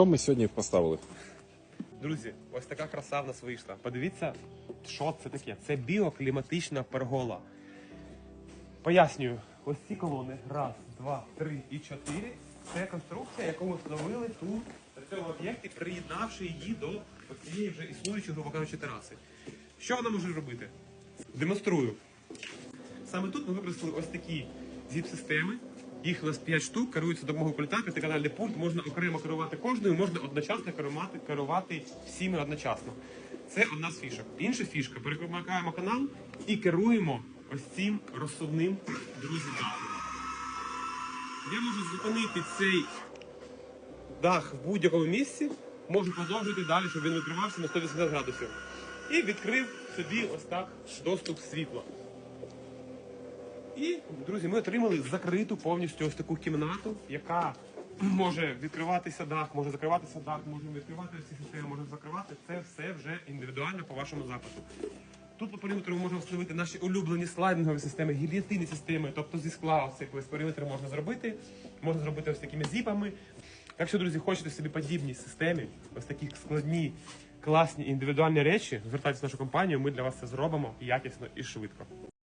Що ми сьогодні поставили? Друзі, ось така краса в нас вийшла. Подивіться, що це таке. Це біокліматична пергола. Пояснюю, ось ці колони. Раз, два, три і чотири. Це конструкція, яку ми встановили тут, на цьому об'єкті, приєднавши її до цієї вже існуючої, грубо кажучи, тераси. Що вона може робити? Демонструю. Саме тут ми використали ось такі зіп-системи. Їх у нас 5 штук, керуються допомогою пульта, п'ятиканальний пульт, можна окремо керувати кожною, можна одночасно керувати, керувати всіми одночасно. Це одна з фішок. Інша фішка, перемикаємо канал і керуємо ось цим розсувним, друзі, дахом. Я можу зупинити цей дах в будь-якому місці, можу продовжити далі, щоб він відкривався на 180 градусів. І відкрив собі ось так доступ світла. І, друзі, ми отримали закриту повністю ось таку кімнату, яка може відкриватися дах, може закриватися дах, може відкривати всі системи, може закривати. Це все вже індивідуально по вашому запиту. Тут по периметру ми можемо встановити наші улюблені слайдингові системи, гільйотинні системи, тобто зі скла ось цей весь можна зробити. Можна зробити ось такими зіпами. Якщо, друзі, хочете собі подібні системи, ось такі складні, класні індивідуальні речі, звертайтеся в нашу компанію, ми для вас це зробимо якісно і швидко.